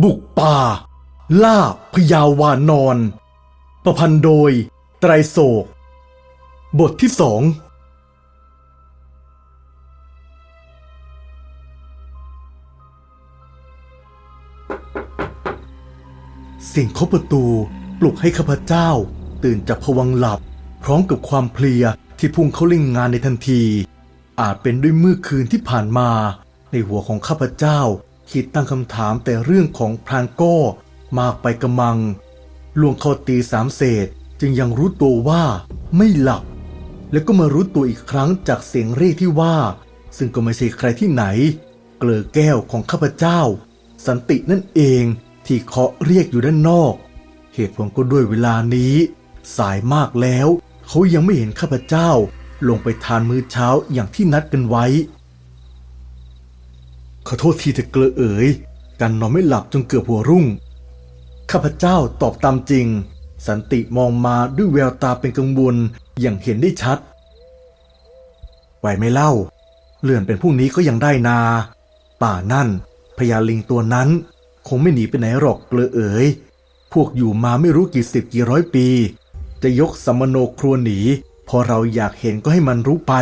บุกป่า ล่าพญาวานอน ประพันธ์โดย ไตรโศก บทที่สอง เสียงเคาะประตูปลุกให้ข้าพเจ้า ตื่นจากผวังหลับ พร้อมกับความเพลียที่พุ่งเข้าเล่นงานในทันที อาจเป็นด้วยมื่อคืนที่ผ่านมา ในหัวของข้าพเจ้า คิดตั้งคำถามแต่เรื่องของพรานโก้มากไปกระมังลวงเข้าตีสามเศษจึงยังรู้ตัวว่าไม่หลับ แล้วก็มารู้ตัวอีกครั้งจากเสียงเรียกที่ว่า ซึ่งก็ไม่ใช่ใครที่ไหน เกลือแก้วของข้าพเจ้า สันตินั่นเองที่เคาะเรียกอยู่ด้านนอก เหตุผลก็ด้วยเวลานี้ สายมากแล้ว เขายังไม่เห็นข้าพเจ้า ลงไปทานมื้อเช้าอย่างที่นัดกันไว้ ขอโทษทีเถอะเกลอเอ๋ยการนอนไม่หลับจนเกือบหัวรุ่ง ข้าพเจ้าตอบตามจริง สันติมองมาด้วยแววตาเป็นกังวลอย่างเห็นได้ชัด ไหวไม่เล่า เลื่อนเป็นพรุ่งนี้ก็ยังได้นา ป่านั่นพญาลิงตัวนั้น คงไม่หนีไปไหนหรอกเกลอเอ๋ยพวกอยู่มาไม่รู้กี่สิบกี่ร้อยปี จะยกสมโนครัวหนี พอเราอยากเห็นก็ให้มันรู้ไป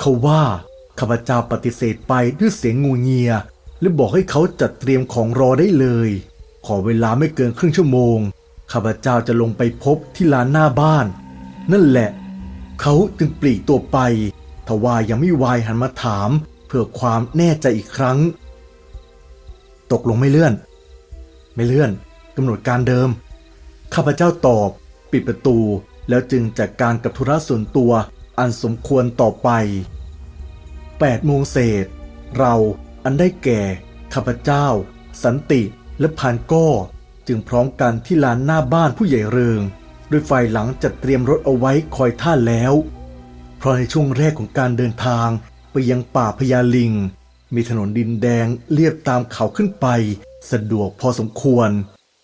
เขาว่า ข้าพเจ้าปฏิเสธไปด้วยเสียงงูเงีย และบอกให้เขาจัดเตรียมของรอได้เลย ขอเวลาไม่เกินครึ่งชั่วโมง ข้าพเจ้าจะลงไปพบที่ลานหน้าบ้าน นั่นแหละ เขาจึงปลีกตัวไป ทว่ายังไม่วายหันมาถาม เพื่อความแน่ใจอีกครั้ง ตกลงไม่เลื่อน ไม่เลื่อนกำหนดการเดิม ข้าพเจ้าตอบ ปิดประตู แล้วจึงจัดการกับธุระส่วนตัวอันสมควรต่อไป 8โมงเศษ เราอันได้แก่ข้าพเจ้า สันติและพานก้อจึงพร้อมกันที่ลานหน้าบ้านผู้ใหญ่เริงด้วยไฟหลังจัดเตรียมรถเอาไว้คอยท่าแล้ว เพราะในช่วงแรกของการเดินทางไปยังป่าพญาลิง มีถนนดินแดงเลียบตามเขาขึ้นไป สะดวกพอสมควร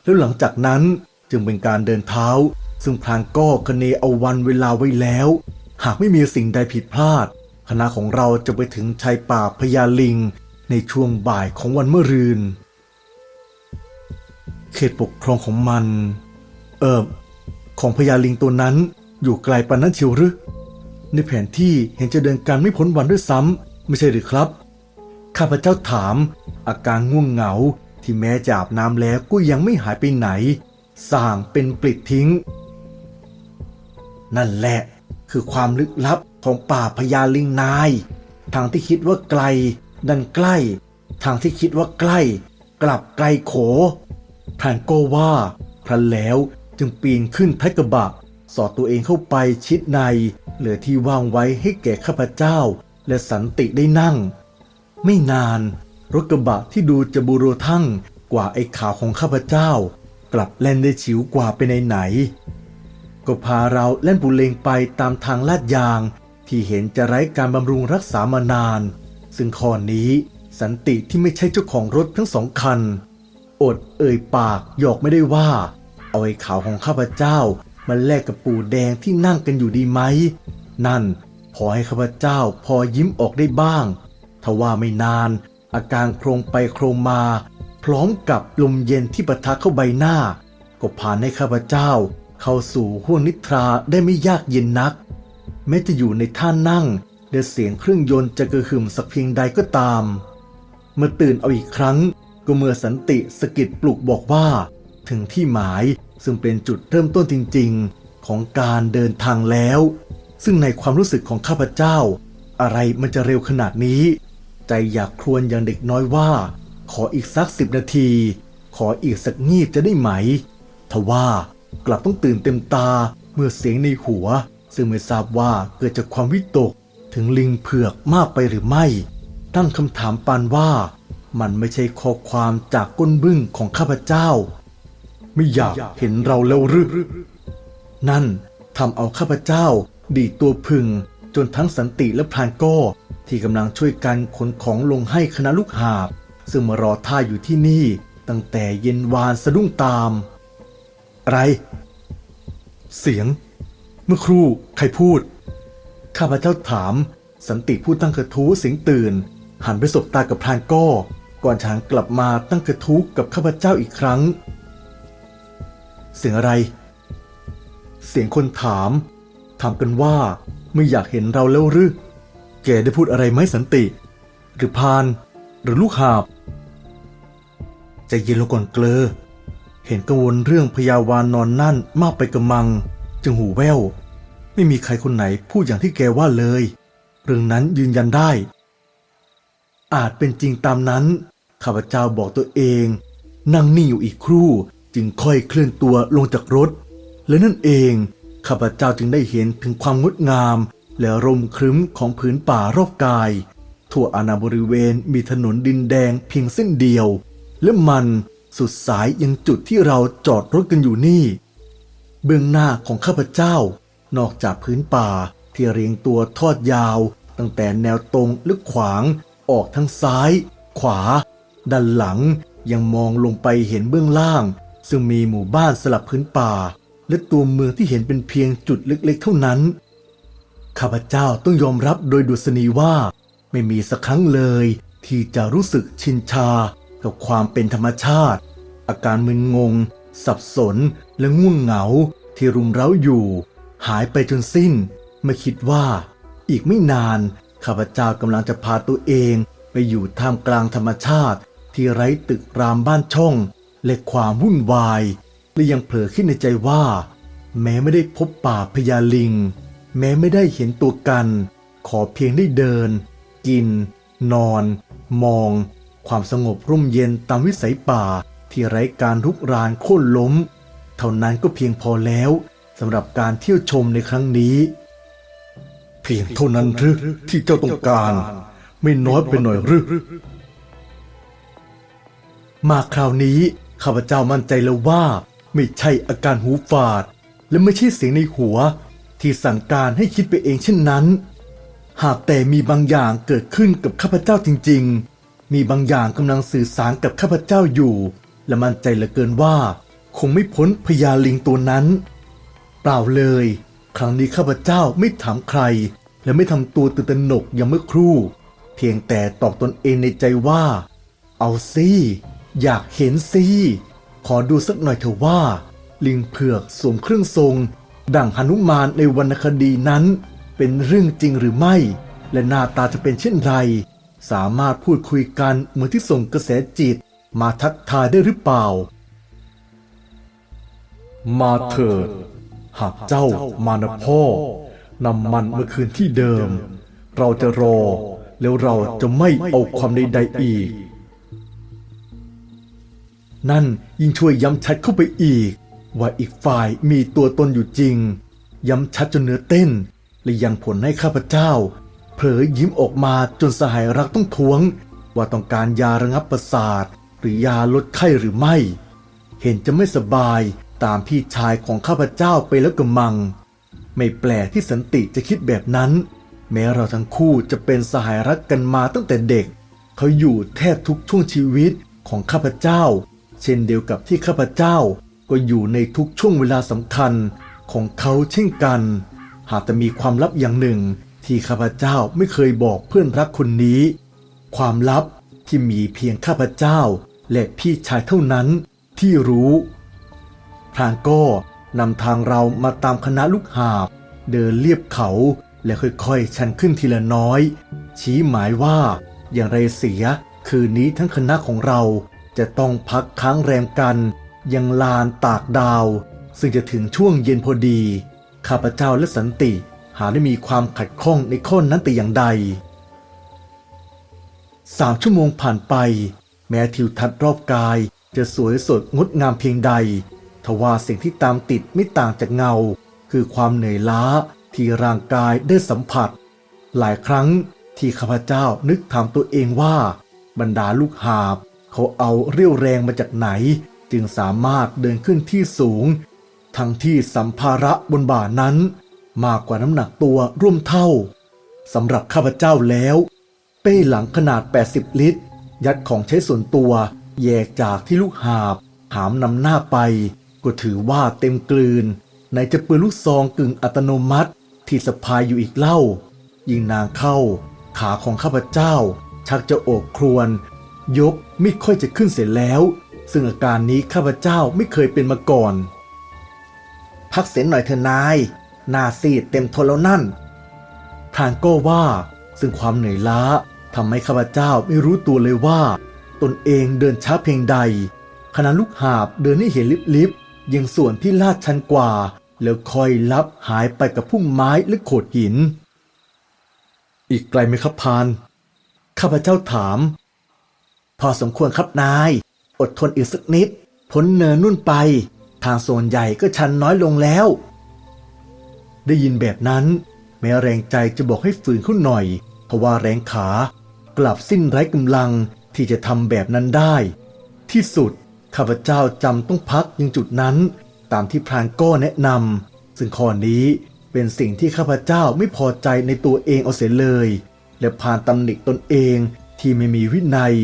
แล้วหลังจากนั้นจึงเป็นการเดินเท้า ซึ่งพรานก็คเนเอาวันเวลาไว้แล้ว หากไม่มีสิ่งใดผิดพลาด คณะของเราจะไปถึงชายป่าพญาลิง ในช่วงบ่ายของวันเมื่อรืน เขตปกครองของมัน เอิบของพญาลิงตัวนั้นอยู่ไกลปานนั้นเชียวหรือในแผนที่เห็นจะเดินการไม่พ้นวันด้วยซ้ำไม่ใช่หรือครับ ข้าพเจ้าถาม อาการง่วงเหงาที่แม้จะอาบน้ำแล้วก็ยังไม่หายไปไหนส่างเป็นปลิดทิ้ง นั่นแหละคือความลึกลับ ของป่าพญาลิงนาย ทางที่คิดว่าไกล ดันใกล้ ทางที่คิดว่าใกล้ กลับไกลโขพรานโกว่าครั้นแล้วจึงปีนขึ้นท้ายกระบะ สอดตัวเองเข้าไปชิดใน เหลือที่ว่างไว้ให้แก่ข้าพเจ้า และสันติได้นั่ง ไม่นานรถกระบะที่ดูจะบูโรทั่งกว่าไอ้ขาวของข้าพเจ้า กลับแล่นได้ฉิวกว่าไปในไหน ก็พาเราเล่นบุเลงไปตามทางลาดยาง ที่เห็นจะไร้การบำรุงรักษามานาน ซึ่งข้อนี้สันติที่ไม่ใช่เจ้าของรถทั้งสองคัน อดเอ่ยปากหยอกไม่ได้ว่า เอาไอ้ขาวของข้าพเจ้ามาแลกกับปูแดงที่นั่งกันอยู่ดีไหม นั่นพอให้ข้าพเจ้าพอยิ้มออกได้บ้างทว่าไม่นาน อาการโครงไปโครงมา พร้อมกับลมเย็นที่ปะทะเข้าใบหน้า ก็ผ่านให้ข้าพเจ้า เข้าสู่ห้วงนิทราได้ไม่ยากเย็นนัก แม้จะอยู่ในท่านั่งและเสียงเครื่องยนต์จะกระหึ่มสักเพียงใดก็ตาม เมื่อตื่นเอาอีกครั้ง ก็เมื่อสันติสกิดปลุกบอกว่า ถึงที่หมายซึ่งเป็นจุดเริ่มต้นจริง ๆ ของการเดินทางแล้ว ซึ่งในความรู้สึกของข้าพเจ้า อะไรมันจะเร็วขนาดนี้ ใจอยากครวญอย่างเด็กน้อยว่า ขออีกสักสิบนาที ขออีกสักงีบจะได้ไหม ทว่า กลับต้องตื่นเต็มตาเมื่อเสียงในหัว ซึ่งไม่ทราบว่าเกิดจากความวิตกถึงลิงเผือกมากไปหรือไม่ ตั้งคำถามปานว่า มันไม่ใช่ข้อความจากก้นบึ้งของข้าพเจ้า ไม่อยากเห็นเราแล้วหรือนั่นทำเอาข้าพเจ้าดีตัวพึง จนทั้งสันติและพรานก้ที่กำลังช่วยกันขนของลงให้คณะลูกหาบ ซึ่งมารอท่าอยู่ที่นี่ ตั้งแต่เย็นวานสะดุ้งตาม อะไร เสียง เมื่อครู่ใครพูด ข้าพเจ้าถาม สันติผู้ตั้งกระทู้เสียงตื่น หันไปสบตากับพรานก้อ ก่อนฉันกลับมาตั้งกระทุกข์กับข้าพเจ้าอีกครั้ง เสียงอะไร เสียงคนถาม ถามกันว่าไม่อยากเห็นเราแล้วหรือแกได้พูดอะไรไหมสันติ หรือพาน หรือลูกหาบใจเย็นลงก่อนเกลอ เห็นกังวลเรื่องพยาวานนอนนั่นมากไปกระมัง จึงหูแว่วไม่มีใครคนไหนพูดอย่างที่แกว่าเลย เรื่องนั้นยืนยันได้ อาจเป็นจริงตามนั้น ข้าพเจ้าบอกตัวเอง นั่งนิ่งอยู่อีกครู่จึงค่อยเคลื่อนตัวลงจากรถ และนั่นเอง ข้าพเจ้าจึงได้เห็นถึงความงดงาม และร่มครึ้มของผืนป่ารอบกาย ทั่วอาณาบริเวณมีถนนดินแดงเพียงเส้นเดียว และมันสุดสายยังจุดที่เราจอดรถกันอยู่นี่ เบื้องหน้าของข้าพเจ้า นอกจากพื้นป่าที่เรียงตัวทอดยาว ตั้งแต่แนวตรงและขวางออกทั้งซ้าย ขวา ด้านหลังยังมองลงไปเห็นเบื้องล่าง ซึ่งมีหมู่บ้านสลับพื้นป่า และตัวเมืองที่เห็นเป็นเพียงจุดเล็กๆ เท่านั้น ข้าพเจ้าต้องยอมรับโดยดุษณีว่า ไม่มีสักครั้งเลย ที่จะรู้สึกชินชากับความเป็นธรรมชาติ อาการมึนงง สับสนและง่วงเหงา ที่รุมเร้าอยู่ หายไปจนสิ้น ไม่คิดว่า อีกไม่นานข้าพเจ้ากำลังจะพาตัวเองไปอยู่ท่ามกลางธรรมชาติ ที่ไร้ตึกรามบ้านช่อง และความวุ่นวายและยังเผลอคิดในใจว่า แม้ไม่ได้พบป่าพญาลิง แม้ไม่ได้เห็นตัวกัน ขอเพียงได้เดิน กิน นอน มอง ความสงบร่มเย็นตามวิสัยป่าที่ไร้การรุกรานโค่นล้ม เท่านั้นก็เพียงพอแล้วสำหรับการเที่ยวชมในครั้งนี้ เพียงเท่านั้นหรือที่เจ้าต้องการ ไม่น้อยไปหน่อยหรือมาคราวนี้ข้าพเจ้ามั่นใจแล้วว่า ไม่ใช่อาการหูฝาด และไม่ใช่เสียงในหัว ที่สั่งการให้คิดไปเองเช่นนั้น หากแต่มีบางอย่างเกิดขึ้นกับข้าพเจ้าจริง ๆ มีบางอย่างกำลังสื่อสารกับข้าพเจ้าอยู่ และมั่นใจเหลือเกินว่า คงไม่พ้นพญาลิงตัวนั้น เปล่าเลย ครั้งนี้ข้าพเจ้าไม่ถามใคร และไม่ทำตัวตื่นตระหนกอย่างเมื่อครู่ เพียงแต่ตอบตนเองในใจว่า เอาสิอยากเห็นสิขอดูสักหน่อยเถอะว่า ลิงเผือกสวมเครื่องทรง ดั่งหนุมานในวรรณคดีนั้น เป็นเรื่องจริงหรือไม่ และหน้าตาจะเป็นเช่นไร สามารถพูดคุยกันเหมือนที่ส่งกระแสจิต มาทักทายได้หรือเปล่า มาเถิด หากเจ้ามานะพ่อนำมันมาคืนที่เดิม เราจะรอ แล้วเราจะไม่เอาความใดๆอีก นั่นยิ่งช่วยย้ำชัดเข้าไปอีก ว่าอีกฝ่ายมีตัวตนอยู่จริง ย้ำชัดจนเนื้อเต้น และยังผลให้ข้าพเจ้า เผลอยิ้มออกมาจนสหายรักต้องทวง ว่าต้องการยาระงับประสาท หรือยาลดไข้หรือไม่ เห็นจะไม่สบาย ตามพี่ชายของข้าพเจ้าไปแล้วกำมัง ไม่แปลกที่สันติจะคิดแบบนั้น แม้เราทั้งคู่จะเป็นสหายรักกันมาตั้งแต่เด็ก เขาอยู่แทบทุกช่วงชีวิตของข้าพเจ้า เช่นเดียวกับที่ข้าพเจ้าก็อยู่ในทุกช่วงเวลาสำคัญของเขาเช่นกัน หากแต่มีความลับอย่างหนึ่ง ที่ข้าพเจ้าไม่เคยบอกเพื่อนรักคนนี้ ความลับที่มีเพียงข้าพเจ้า และพี่ชายเท่านั้นที่รู้ พรางก็นำทางเรามาตามคณะลูกหาบ เดินเลียบเขาและค่อยๆ ชันขึ้นทีละน้อย ชี้หมายว่า อย่างไรเสีย คืนนี้ทั้งคณะของเราจะต้องพักค้างแรมกัน ยังลานตากดาว ซึ่งจะถึงช่วงเย็นพอดี ข้าพเจ้าและสันติหาได้มีความขัดข้องในข้อนั้นแต่อย่างใดสามชั่วโมงผ่านไป แม้ทิวทัศน์รอบกายจะสวยสดงดงามเพียงใด ทว่าสิ่งที่ตามติดไม่ต่างจากเงา คือความเหนื่อยล้าที่ร่างกายได้สัมผัส หลายครั้งที่ข้าพเจ้านึกถามตัวเองว่า บรรดาลูกหาบ เขาเอาเรี่ยวแรงมาจากไหน จึงสามารถเดินขึ้นที่สูง ทั้งที่สัมภาระบนบ่านั้น มากกว่าน้ำหนักตัวร่วมเท่าสำหรับข้าพเจ้าแล้ว เป้หลังขนาด 80 ลิตร ยัดของใช้ส่วนตัว แยกจากที่ลูกหาบ หามนำหน้าไป ก็ถือว่าเต็มกลืนไหนจะปืนลูกซองกึ่งอัตโนมัติที่สะพายอยู่อีกเล่า ยิ่งนางเข้า ขาของข้าพเจ้า ชักจะโอกครวน ยกไม่ค่อยจะขึ้นเสร็จแล้ว ซึ่งอาการนี้ข้าพเจ้าไม่เคยเป็นมาก่อน พักเสียหน่อยเถอะนายหน้าซีดเต็มทนแล้วนั่นพรานก็ว่า ซึ่งความเหนื่อยล้าทำให้ข้าพเจ้าไม่รู้ตัวเลยว่า ตนเองเดินช้าเพียงใดขณะลูกหาบเดินให้เห็นลิบๆ ยังส่วนที่ลาดชันกว่า แล้วค่อยลับหายไปกับพุ่มไม้และโขดหิน อีกไกลไหมครับพาน ข้าพเจ้าถาม พอสมควรครับนาย อดทนอีกสักนิด พ้นเนินนุ่นไป ทางส่วนใหญ่ก็ชันน้อยลงแล้ว ได้ยินแบบนั้น แม้แรงใจจะบอกให้ฝืนขึ้นหน่อย เพราะว่าแรงขากลับสิ้นไร้กำลังที่จะทำแบบนั้นได้ ที่สุด ข้าพเจ้าจำต้องพักยังจุดนั้น ตามที่พรานโก้แนะนำซึ่งข้อนี้เป็นสิ่งที่ข้าพเจ้าไม่พอใจในตัวเองเอาเสียเลย และพานตำหนิตนเองที่ไม่มีวินัย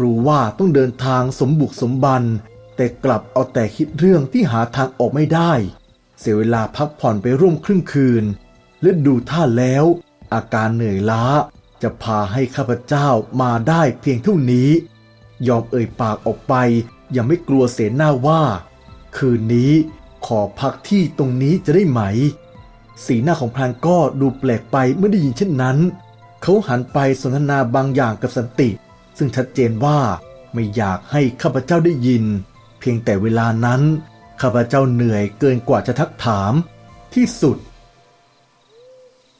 รู้ว่าต้องเดินทางสมบุกสมบัน แต่กลับเอาแต่คิดเรื่องที่หาทางออกไม่ได้ เสียเวลาพักผ่อนไปร่วมครึ่งคืน และดูท่าแล้ว อาการเหนื่อยล้าจะพาให้ข้าพเจ้ามาได้เพียงเท่านี้ ยอมเอ่ยปากออกไป ยังไม่กลัวเสนาว่า คืนนี้ขอพักที่ตรงนี้จะได้ไหม สีหน้าของพรานก็ดูแปลกไปเมื่อได้ยินเช่นนั้น เขาหันไปสนทนาบางอย่างกับสันติ ซึ่งชัดเจนว่าไม่อยากให้ข้าพเจ้าได้ยิน เพียงแต่เวลานั้นข้าพเจ้าเหนื่อยเกินกว่าจะทักถามที่สุด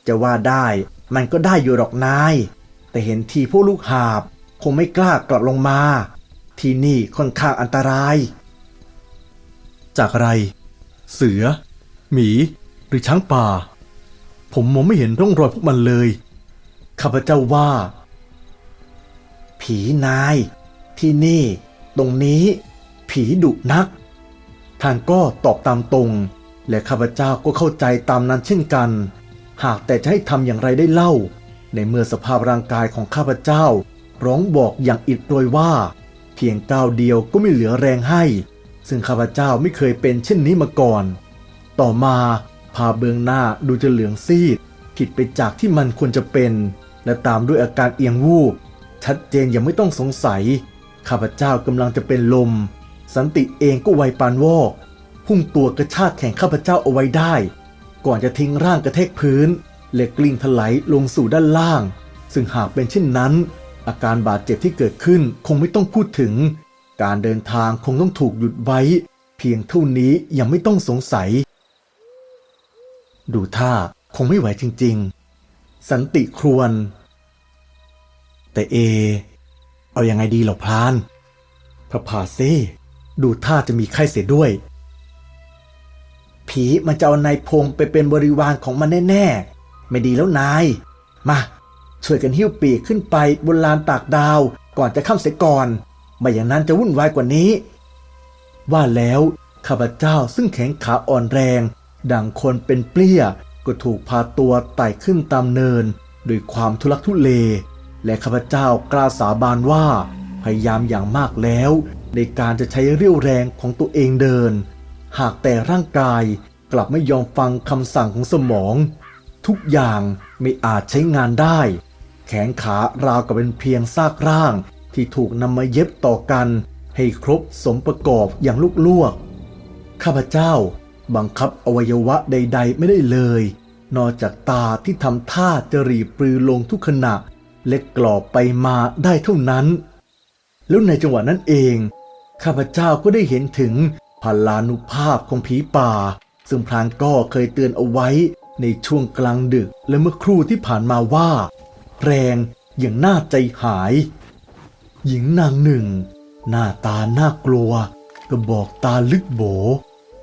จะว่าได้มันก็ได้อยู่หรอกนาย แต่เห็นทีพวกลูกหาบ คงไม่กล้ากลับลงมา ที่นี่ค่อนข้างอันตราย จากอะไร เสือ หมี หรือช้างป่า ผมมองไม่เห็นร่องรอยพวกมันเลย ข้าพเจ้าว่า ผีนาย ที่นี่ ตรงนี้ ผีดุนัก ท่านก็ตอบตามตรง และข้าพเจ้าก็เข้าใจตามนั้นเช่นกัน หากแต่จะให้ทำอย่างไรได้เล่า ในเมื่อสภาพร่างกายของข้าพเจ้าร้องบอกอย่างอิดโรยว่า พียงก้าวเดียวก็ไม่เหลือแรงให้ ซึ่งข้าพเจ้าไม่เคยเป็นเช่นนี้มาก่อน ต่อมาพาเบื้องหน้าดูจะเหลืองซีด ผิดไปจากที่มันควรจะเป็น และตามด้วยอาการเอียงวูบชัดเจนอย่างไม่ต้องสงสัย ข้าพเจ้ากำลังจะเป็นลม สันติเองก็ไวปานวอกพุ่งตัวกระชากแข่งข้าพเจ้าเอาไว้ได้ ก่อนจะทิ้งร่างกระแทกพื้น และกลิ้งถลายลงสู่ด้านล่าง ซึ่งหากเป็นเช่นนั้น อาการบาดเจ็บที่เกิดขึ้นคงไม่ต้องพูดถึง การเดินทางคงต้องถูกหยุดไว้ เพียงเท่านี้ยังไม่ต้องสงสัย ดูท่าคงไม่ไหวจริง ๆ สันติครวน แต่เอ เอาอยัางไงดีหรอพรานพระพาเซดูท่าจะมีไข้เสียด้วย ผีมันจะเอานายพงไปเป็นบริวารของมันแน่ ๆ ไม่ดีแล้วนาย มา ช่วยกันหิ้วปีกขึ้นไปบนลานตากดาวก่อนจะข้ามเสียก่อน ไม่อย่างนั้นจะวุ่นวายกว่านี้ ว่าแล้วข้าพเจ้าซึ่งแขนขาอ่อนแรง ดังคนเป็นเปลี้ยก็ถูกพาตัวไต่ขึ้นตามเนินด้วยความทุลักทุเล และข้าพเจ้ากล้าสาบานว่า พยายามอย่างมากแล้ว ในการจะใช้เรี่ยวแรงของตัวเองเดิน หากแต่ร่างกายกลับไม่ยอมฟังคำสั่งของสมอง ทุกอย่างไม่อาจใช้งานได้ แขนขาราวกับเป็นเพียงซากร่าง ที่ถูกนำมาเย็บต่อกัน ให้ครบสมประกอบอย่างลุกลวก ข้าพเจ้าบังคับอวัยวะใด ๆ ไม่ได้เลย นอกจากตาที่ทำท่าจะรีปรือลงทุกขณะและกรอบไปมาได้เท่านั้น แล้วในจังหวะนั้นเอง ข้าพเจ้าก็ได้เห็นถึงพลานุภาพของผีป่า ซึ่งพรานก็เคยเตือนเอาไว้ในช่วงกลางดึกและเมื่อครู่ที่ผ่านมาว่า แรงอย่างน่าใจหาย หญิงนางหนึ่ง หน้าตาน่ากลัว กระบอกตาลึกโบ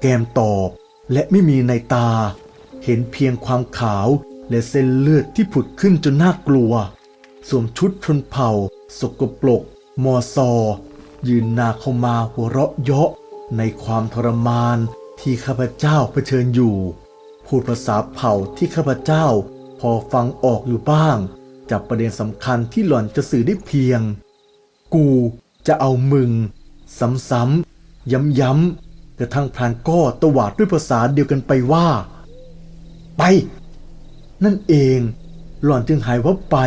แก้มตอบและไม่มีในตา เห็นเพียงความขาวและเส้นเลือดที่ผุดขึ้นจนน่ากลัว สวมชุดชนเผ่า สกปรกมอซอ ยืนหนาเข้ามาหัวเราะเยาะในความทรมานที่ข้าพเจ้าเผชิญอยู่ พูดภาษาเผ่าที่ข้าพเจ้าพอฟังออกอยู่บ้าง จับประเด็นสำคัญที่หล่อนจะสื่อได้เพียง กูจะเอามึง ซ้ำๆย้ำๆกระทั่งพรานก็ตวาดด้วยภาษาเดียวกันไปว่า ไป นั่นเอง หล่อนจึงหายวับไป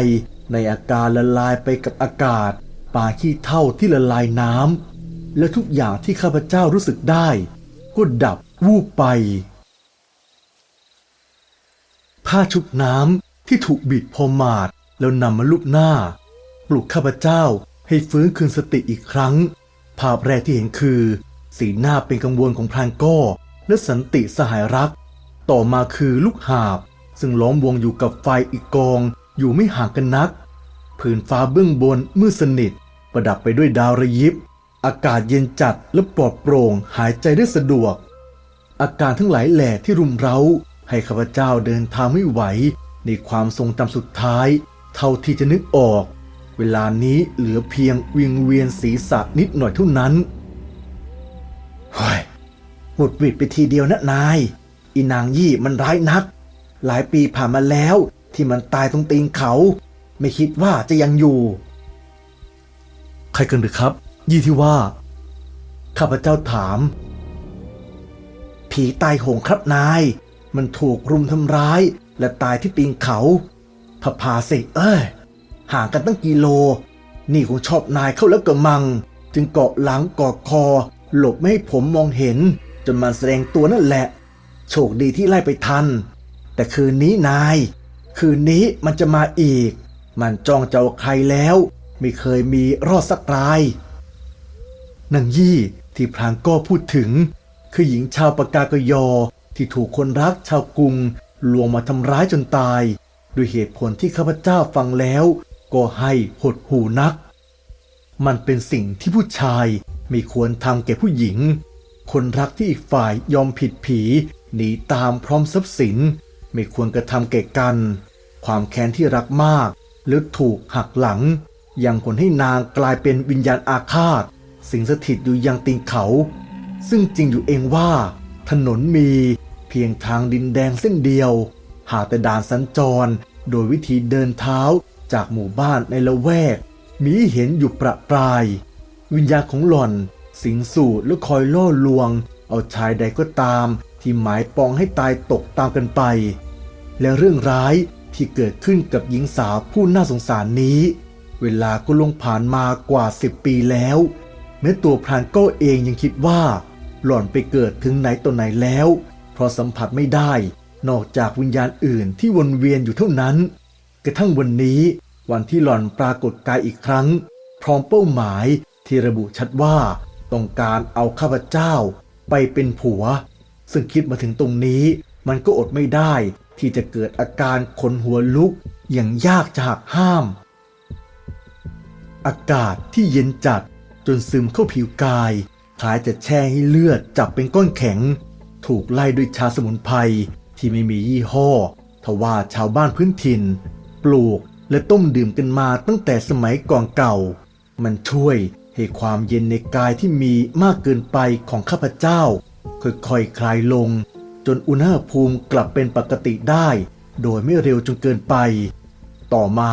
ในอาการละลายไปกับอากาศปลาขี้เท่าที่ละลายน้ำและทุกอย่างที่ข้าพเจ้ารู้สึกได้ ก็ดับวูบไป ผ้าชุบน้ำที่ถูกบิดพอมาด แล้วนำมาลูบหน้า ปลุกข้าพเจ้าให้ฟื้นคืนสติอีกครั้ง ภาพแรกที่เห็นคือ สีหน้าเป็นกังวลของพรานก้อและสันติสหายรัก ต่อมาคือลูกหาบ ซึ่งล้อมวงอยู่กับไฟอีกกองอยู่ไม่ห่างกันนัก ผืนฟ้าเบื้องบนมืดสนิท ประดับไปด้วยดาวระยิบ อากาศเย็นจัดและปลอดโปร่งหายใจได้สะดวก อาการทั้งหลายแหล่ที่รุมเร้า ให้ข้าพเจ้าเดินทางไม่ไหว ในความทรงจำสุดท้าย เท่าที่จะนึกออก เวลานี้เหลือเพียงวิงเวียนศีรษะนิดหน่อยเท่านั้นเฮ้ยหมุดหวิดไปทีเดียวนะนาย อีนางยี่มันร้ายนัก หลายปีผ่านมาแล้วที่มันตายตรงตีนเขา ไม่คิดว่าจะยังอยู่ ใครกันหรือครับ ยี่ที่ว่า ข้าพเจ้าถาม ผีตายโหงครับนาย มันถูกรุมทำร้ายและตายที่ปีนเขา พะพาสิ เอ้ย ห่างกันตั้งกิโล นี่คงชอบนายเข้าแล้วกระมัง จึงเกาะหลังเกาะคอ หลบไม่ให้ผมมองเห็น จนมันแสดงตัวนั่นแหละ โชคดีที่ไล่ไปทัน แต่คืนนี้นาย คืนนี้มันจะมาอีก มันจ้องเจะเอาใครแล้ว ไม่เคยมีรอดสักรายนางยี่ที่พรางก็พูดถึง คือหญิงชาวปากากยอที่ถูกคนรักชาวกรุงลวงมาทำร้ายจนตาย ด้วยเหตุผลที่ข้าพเจ้าฟังแล้ว ก็ให้หดหูนัก มันเป็นสิ่งที่ผู้ชายไม่ควรทำแก่ผู้หญิง คนรักที่อีกฝ่ายยอมผิดผีหนีตามพร้อมทรัพย์สิน ไม่ควรกระทำแก่กัน ความแค้นที่รักมากหรือถูกหักหลัง ยังผลให้นางกลายเป็นวิญญาณอาฆาต สิงสถิตอยู่ยังตีนเขา ซึ่งจริงอยู่เองว่า ถนนมีเพียงทางดินแดงเส้นเดียว หากแต่ด่านสัญจร โดยวิธีเดินเท้าจากหมู่บ้านในละแวก มีเห็นอยู่ประปราย วิญญาณของหล่อน สิงสู่และคอยล่อลวง เอาชายใดก็ตาม ที่หมายปองให้ตายตกตามกันไป และเรื่องร้ายที่เกิดขึ้นกับหญิงสาวผู้น่าสงสารนี้ เวลาก็ลงผ่านมากว่าสิบปีแล้ว แม้ตัวพรานโก้เองยังคิดว่า หล่อนไปเกิดถึงไหนต่อไหนแล้ว เพราะสัมผัสไม่ได้ นอกจากวิญญาณอื่นที่วนเวียนอยู่เท่านั้น กระทั่งวันนี้วันที่หล่อนปรากฏกายอีกครั้ง พร้อมเป้าหมายที่ระบุชัดว่าต้องการเอาข้าพเจ้าไปเป็นผัว ซึ่งคิดมาถึงตรงนี้ มันก็อดไม่ได้ที่จะเกิดอาการขนหัวลุกอย่างยากจะหักห้าม อากาศที่เย็นจัดจนซึมเข้าผิวกายคล้ายจะแช่ให้เลือดจับเป็นก้อนแข็ง ถูกไล่ด้วยชาสมุนไพร ที่ไม่มียี่ห้อทว่าชาวบ้านพื้นถิ่น ปลูกและต้มดื่มกันมาตั้งแต่สมัยก่อนเก่า มันช่วยให้ความเย็นในกายที่มีมากเกินไปของข้าพเจ้า ค่อยๆคลายลง จนอุณหภูมิกลับเป็นปกติได้ โดยไม่เร็วจนเกินไป ต่อมา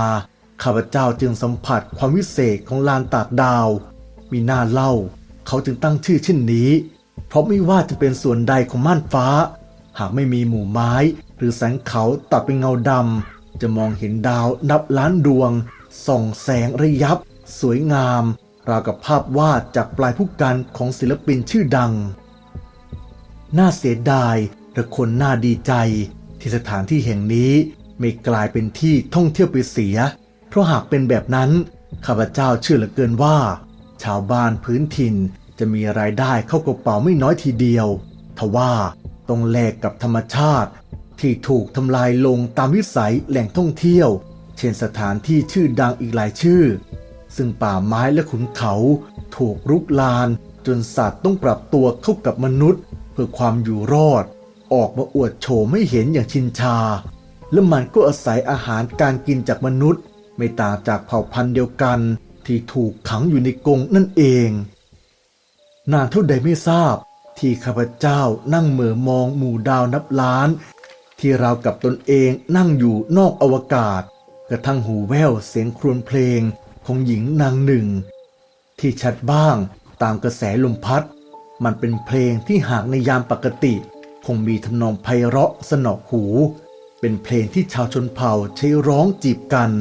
ข้าพเจ้าจึงสัมผัสความวิเศษของลานตากดาว มีหน้าเล่า เขาจึงตั้งชื่อเช่นนี้ เพราะไม่ว่าจะเป็นส่วนใดของม่านฟ้า หากไม่มีหมู่ไม้ หรือแสงเขาตัดเป็นเงาดำ จะมองเห็นดาวนับล้านดวง ส่องแสงระยับ สวยงาม ราวกับภาพวาดจากปลายผู้กันของศิลปินชื่อดัง น่าเสียดายและคนน่าดีใจ ที่สถานที่แห่งนี้ไม่กลายเป็นที่ท่องเที่ยวไปเสีย เพราะหากเป็นแบบนั้น ข้าพเจ้าเชื่อเหลือเกินว่า ชาวบ้านพื้นถิ่นจะมีรายได้เข้ากระเป๋าไม่น้อยทีเดียว ทว่า ต้องแลกกับธรรมชาติ ที่ถูกทำลายลงตามวิสัยแหล่งท่องเที่ยว เช่นสถานที่ชื่อดังอีกหลายชื่อ ซึ่งป่าไม้และขุนเขาถูกรุกลาน จนสัตว์ต้องปรับตัวเข้ากับมนุษย์ เพื่อความอยู่รอด ออกมาอวดโฉมให้เห็นอย่างชินชา และมันก็อาศัยอาหารการกินจากมนุษย์ ไม่ต่างจากเผ่าพันธุ์เดียวกันที่ถูกขังอยู่ในกรงนั่นเอง นานเท่าใดไม่ทราบ ที่ข้าพเจ้านั่งเหม่อมองหมู่ดาวนับล้าน ที่ราวกับตนเองนั่งอยู่นอกอวกาศ กระทั่งหูแว่วเสียงครวญเพลงของหญิงนางหนึ่ง ที่ชัดบ้างตามกระแสลมพัด มันเป็นเพลงที่หากในยามปกติ คงมีทำนองไพเราะสนอหู เป็นเพลงที่ชาวชนเผ่าใช้ร้องจีบกัน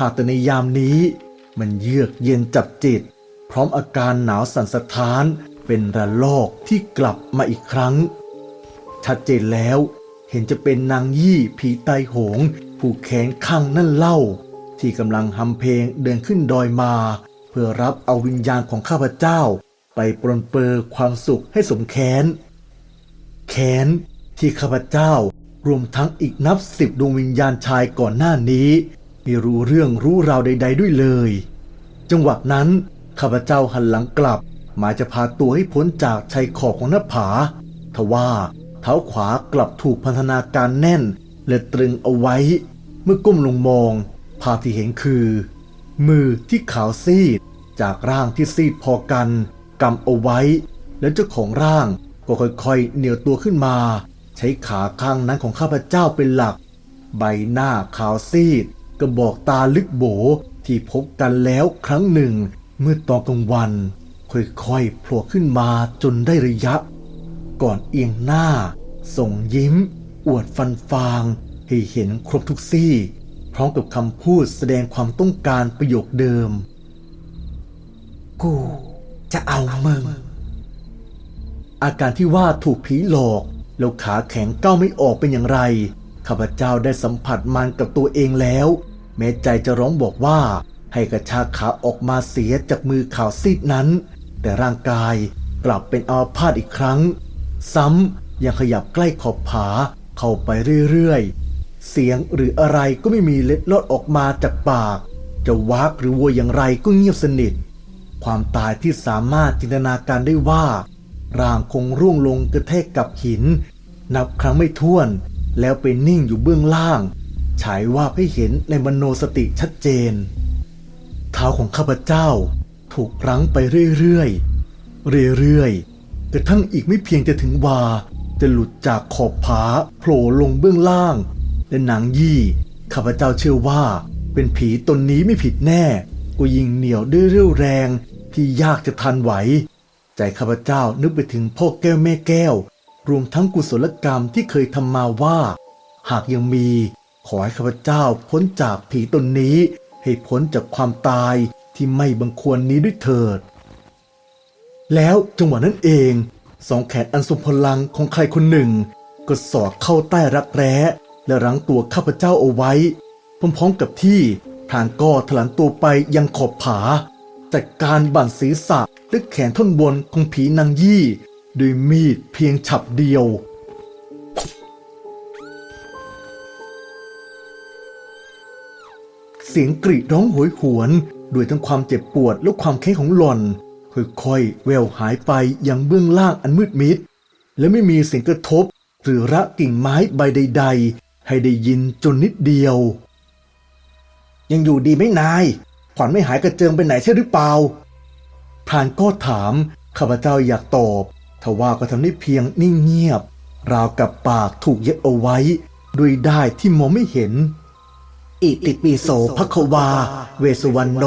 หากแต่ในยามนี้ มันเยือกเย็นจับจิต พร้อมอาการหนาวสั่นสะท้าน เป็นระลอกที่กลับมาอีกครั้ง ชัดเจนแล้ว เห็นจะเป็นนางยี่ผีไตโหง ผู้แขนข้างนั่นเล่า ที่กำลังหำเพลงเดินขึ้นดอยมา เพื่อรับเอาวิญญาณของข้าพเจ้า ไปปรนเปรอความสุขให้สมแค้นแค้นที่ข้าพเจ้ารวมทั้งอีกนับสิบดวงวิญญาณชายก่อนหน้านี้ ไม่รู้เรื่องรู้ราวใด ๆ ด้วยเลย จังหวะนั้นข้าพเจ้าหันหลังกลับ หมายจะพาตัวให้พ้นจากชายขอบของหน้าผา ทว่าเท้าขวากลับถูกพันธนาการแน่น และตรึงเอาไว้ เมื่อก้มลงมอง ภาพที่เห็นคือ มือที่ขาวซีด จากร่างที่ซีดพอกันกำเอาไว้ แล้วเจ้าของร่างก็ค่อยๆเหนียวตัวขึ้นมา ใช้ขาข้างนั้นของข้าพเจ้าเป็นหลัก ใบหน้าขาวซีดกระบอกตาลึกโบที่พบกันแล้วครั้งหนึ่ง เมื่อตอนกลางวัน ค่อยๆโผล่ขึ้นมาจนได้ระยะ ก่อนเอียงหน้า ส่งยิ้ม อวดฟันฟาง ให้เห็นครบทุกซี่ พร้อมกับคำพูดแสดงความต้องการประโยคเดิม กูจะเอามึง อาการที่ว่าถูกผีหลอกแล้วขาแข็งก้าวไม่ออกเป็นอย่างไร ข้าพเจ้าได้สัมผัสมันกับตัวเองแล้ว แม้ใจจะร้องบอกว่าให้กระชากขาออกมาเสียจากมือข่าวซีดนั้น แต่ร่างกายกลับเป็นอาพาธอีกครั้ง ซ้ำยังขยับใกล้ขอบผาเข้าไปเรื่อยๆ เสียงหรืออะไรก็ไม่มีเล็ดลอดออกมาจากปาก จะวักหรือวัวอย่างไรก็เงียบสนิท ความตายที่สามารถจินตนาการได้ว่า ร่างคงร่วงลงกระแทกกับหิน นับครั้งไม่ถ้วน แล้วไปนิ่งอยู่เบื้องล่าง ฉายว่าบให้เห็นในมโนสติชัดเจน เท้าของข้าพเจ้า ถูกรั้งไปเรื่อยๆ เรื่อยๆกระทั่งอีกไม่เพียงจะถึงวา จะหลุดจากขอบผาโผล่ลงเบื้องล่าง และนางยี่ข้าพเจ้าเชื่อว่า เป็นผีตนนี้ไม่ผิดแน่ก็ยิงเหนียวด้วยเรี่ยวแรงที่ยากจะทันไหว ใจข้าพเจ้านึกไปถึงพ่อแก้วแม่แก้ว รวมทั้งกุศลกรรมที่เคยทำมาว่า หากยังมี ขอให้ข้าพเจ้าพ้นจากผีตนนี้ ให้พ้นจากความตาย ที่ไม่บังควรนี้ด้วยเถิด แล้วจังหวะนั้นเองสองแขนอันทรงพลังของใครคนหนึ่ง ก็สอดเข้าใต้รักแร้ และรั้งตัวข้าพเจ้าเอาไว้พร้อมๆกับที่พรานก็ถลันตัวไปยังขอบผาจัดการบั่นศีรษะและแขนท่อนบนของผีนางยี่ด้วยมีดเพียงฉับเดียว เสียงกรีดร้องโหยหวน ด้วยทั้งความเจ็บปวดและความแค้นของหล่อนค่อยๆแววหายไปยังเบื้องล่างอันมืดมิด และไม่มีเสียงกระทบ หรือระกิ่งไม้ใบใด ๆ ให้ได้ยินจนนิดเดียว ยังอยู่ดีไหมนาย ขวัญไม่หายกระเจิงไปไหนใช่หรือเปล่าพรานก็ถามข้าพเจ้าอยากตอบทว่าก็ทำได้เพียงนิ่งเงียบ ราวกับปากถูกเย็บเอาไว้ ด้วยได้ที่มองไม่เห็น อิติปิโสภควา เวสุวรรณโน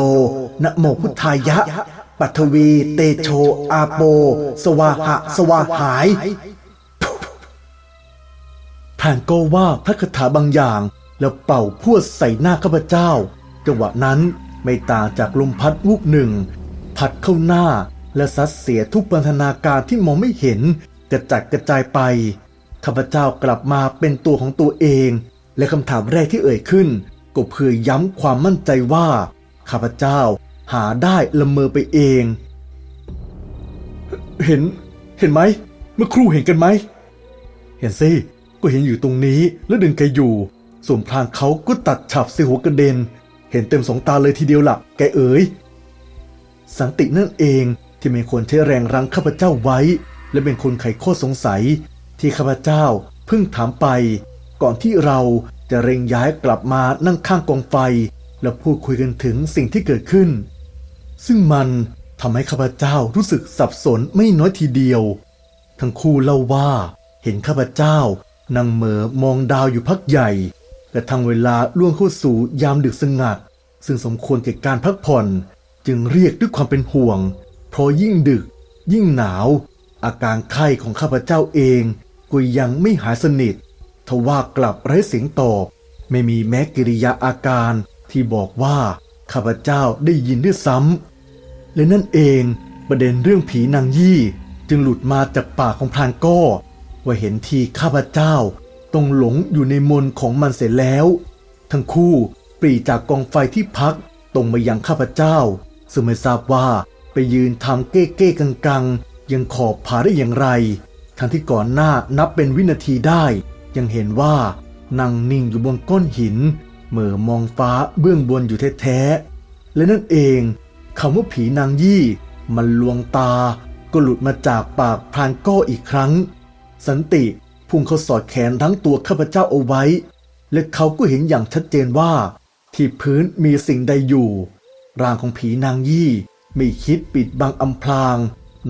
นโมพุทธายะ ปัทวีเตโชอาโป สวาหะสวาหายพรานก็ว่าพระคาถาบางอย่าง แล้วเป่าพวดใส่หน้าข้าพเจ้า จังหวะนั้นไม่ต่างจากลมพัดวูบหนึ่ง พัดเข้าหน้าและซัดเสียทุกบรรณาการที่มองไม่เห็นกระจัดกระจายไปข้าพเจ้ากลับมาเป็นตัวของตัวเอง และคำถามแรกที่เอ่ยขึ้น ก็เพื่อย้ำความมั่นใจว่า ข้าพเจ้าหาได้ละเมอไปเอง เห็นเห็นไหม เมื่อครู่เห็นกันไหม เห็นสิ ก็เห็นอยู่ตรงนี้แล้วดึงแกอยู่ ส่วนพรางเขาก็ตัดฉับใส่หัวกระเด็น เห็นเต็มสองตาเลยทีเดียวละ่ะ แกเอ๋ย สันตินั่นเองที่เป็นคนใช้แรงรั้งข้าพเจ้าไว้ และเป็นคนไขข้อสงสัยที่ข้าพเจ้าเพิ่งถามไป ก่อนที่เรา จะเร่งย้ายกลับมานั่งข้างกองไฟ และพูดคุยกันถึงสิ่งที่เกิดขึ้น ซึ่งมันทำให้ข้าพเจ้ารู้สึกสับสนไม่น้อยทีเดียว ทั้งคู่เล่าว่าเห็นข้าพเจ้านั่งเหมอมองดาวอยู่พักใหญ่กระทั่งเวลาล่วงเข้าสู่ยามดึกสงัด ซึ่งสมควรแก่การพักผ่อน จึงเรียกด้วยความเป็นห่วง เพราะยิ่งดึก ยิ่งหนาว อาการไข้ของข้าพเจ้าเองก็ยังไม่หายสนิท ทว่ากลับไร้เสียงตอบไม่มีแม้กิริยาอาการที่บอกว่าข้าพเจ้าได้ยินด้วยซ้ำและนั่นเองประเด็นเรื่องผีนางยี่จึงหลุดมาจากปากของพรานก้อว่าเห็นทีข้าพเจ้าต้องหลงอยู่ในมนของมันเสร็จแล้ว ทั้งคู่ปรีจากกองไฟที่พักตรงมายังข้าพเจ้า ซึ่งไม่ทราบว่าไปยืนทำเก้เก้กังกังๆยังขอบผาได้อย่างไร ทั้งที่ก่อนหน้านับเป็นวินาทีได้ ยังเห็นว่านั่งนิ่งอยู่บนก้อนหินเหม่อมองฟ้าเบื้องบนอยู่แท้ๆและนั่นเองคำว่าผีนางยี่ มันลวงตาก็หลุดมาจากปากพรานก้อีกครั้ง สันติพุ่งเขาสอดแขนทั้งตัวข้าพเจ้าเอาไว้ และเขาก็เห็นอย่างชัดเจนว่า ที่พื้นมีสิ่งใดอยู่ ร่างของผีนางยี่ไม่คิดปิดบังอำพราง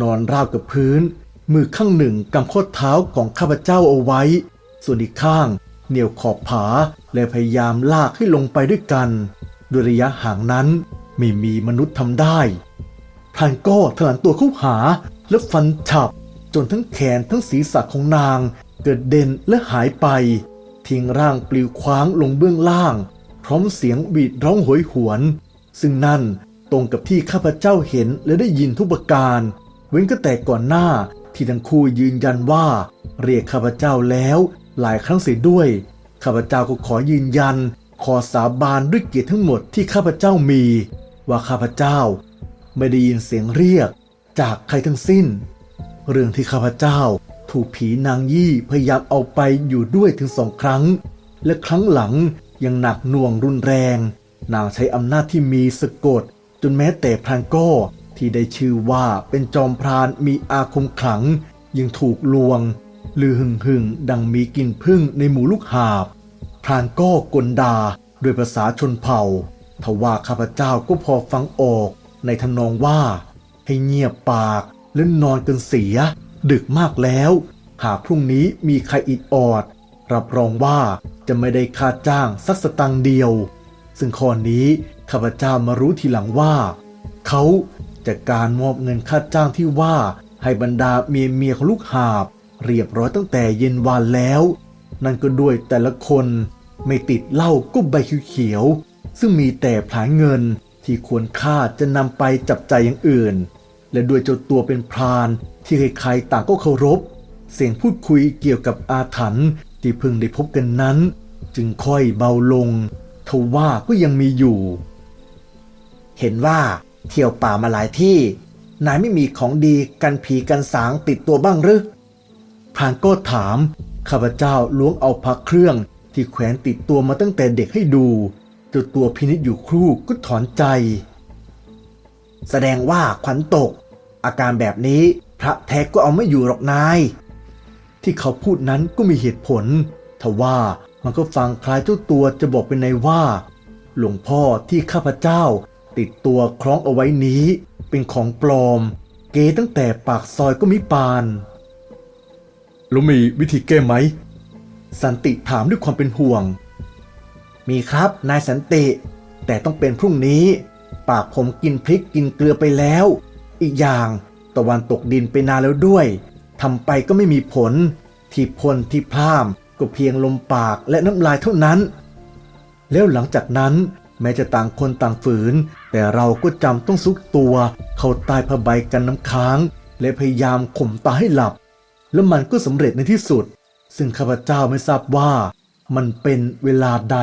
นอนราบกับพื้น มือข้างหนึ่งกำข้อเท้าของข้าพเจ้าเอาไว้ ส่วนอีกข้างเหนี่ยวขอบผาและพยายามลากให้ลงไปด้วยกันโดยระยะห่างนั้นไม่มีมนุษย์ทำได้พรานก็ถลันตัวเข้าหาและฟันฉับ จนทั้งแขนทั้งศีรษะของนาง เกิดเด่นและหายไป ทิ้งร่างปลิวคว้างลงเบื้องล่าง พร้อมเสียงบีดร้องโหยหวน ซึ่งนั่นตรงกับที่ข้าพเจ้าเห็นและได้ยินทุกประการ เว้นก็แต่ก่อนหน้าที่ทั้งคู่ยืนยันว่า เรียกข้าพเจ้าแล้ว หลายครั้งเสียด้วย ข้าพเจ้าก็ขอยืนยัน ขอสาบานด้วยเกียรติทั้งหมดที่ข้าพเจ้ามี ว่าข้าพเจ้า ไม่ได้ยินเสียงเรียก จากใครทั้งสิ้น เรื่องที่ข้าพเจ้าถูกผีนางยี่พยายามเอาไปอยู่ด้วยถึงสองครั้ง และครั้งหลังยังหนักหน่วงรุนแรง นางใช้อำนาจที่มีสะกด จนแม้แต่พรานโก้ที่ได้ชื่อว่าเป็นจอมพรานมีอาคมขลัง ยังถูกลวง ลือหึงหึงดังมีกลินพึ่งในหมู่ลูกหาบพรานก็กลดาด้วยภาษาชนเผ่า ทว่าข้าพเจ้าก็พอฟังออกในทำนองว่า ให้เงียบปากและนอนกันเสีย ดึกมากแล้ว หากพรุ่งนี้มีใครอิดออด รับรองว่าจะไม่ได้ค่าจ้างสักสตังเดียว ซึ่งข้อนี้ข้าพเจ้ามารู้ทีหลังว่า เขาจะการมอบเงินค่าจ้างที่ว่าให้บรรดาเมียเมียของลูกหาบ เรียบร้อยตั้งแต่เย็นวานแล้ว นั่นก็ด้วยแต่ละคนไม่ติดเหล้าก็ใบเขียวๆซึ่งมีแต่ผลาญเงินที่ควรค่าจะนำไปจับใจอย่างอื่น และด้วยเจ้าตัวเป็นพรานที่ใครๆต่างก็เคารพ เสียงพูดคุยเกี่ยวกับอาถรรพ์ที่เพิ่งได้พบกันนั้น จึงค่อยเบาลงทว่าก็ยังมีอยู่ เห็นว่าเที่ยวป่ามาหลายที่ นายไม่มีของดีกันผีกันสางติดตัวบ้างหรือ พรานก็ถาม ข้าพเจ้าล้วงเอาพระเครื่อง ที่แขวนติดตัวมาตั้งแต่เด็กให้ดูเจ้าตัวพินิจอยู่ครู่ก็ถอนใจ แสดงว่าขวัญตก อาการแบบนี้พระแท้ก็เอาไม่อยู่หรอกนาย ที่เขาพูดนั้นก็มีเหตุผลทว่ามันก็ฟังคล้ายเจ้าตัวจะบอกเป็นในว่า หลวงพ่อที่ข้าพเจ้า ติดตัวคล้องเอาไว้นี้ เป็นของปลอม เกตั้งแต่ปากซอยก็มิปาน แล้วมีวิธีแก้ไหม สันติถามด้วยความเป็นห่วง มีครับนายสันติ แต่ต้องเป็นพรุ่งนี้ ปากผมกินพริกกินเกลือไปแล้ว อีกอย่างตะวันตกดินไปนานแล้วด้วยทำไปก็ไม่มีผล ที่พลที่พร่ามก็เพียงลมปากและน้ำลายเท่านั้น แล้วหลังจากนั้นแม้จะต่างคนต่างฝืน แต่เราก็จำต้องซุกตัว เข้าใต้ผ้าใบกันน้ำค้าง และพยายามข่มตาให้หลับ แล้วมันก็สำเร็จในที่สุด ซึ่งข้าพเจ้าไม่ทราบว่ามันเป็นเวลาใด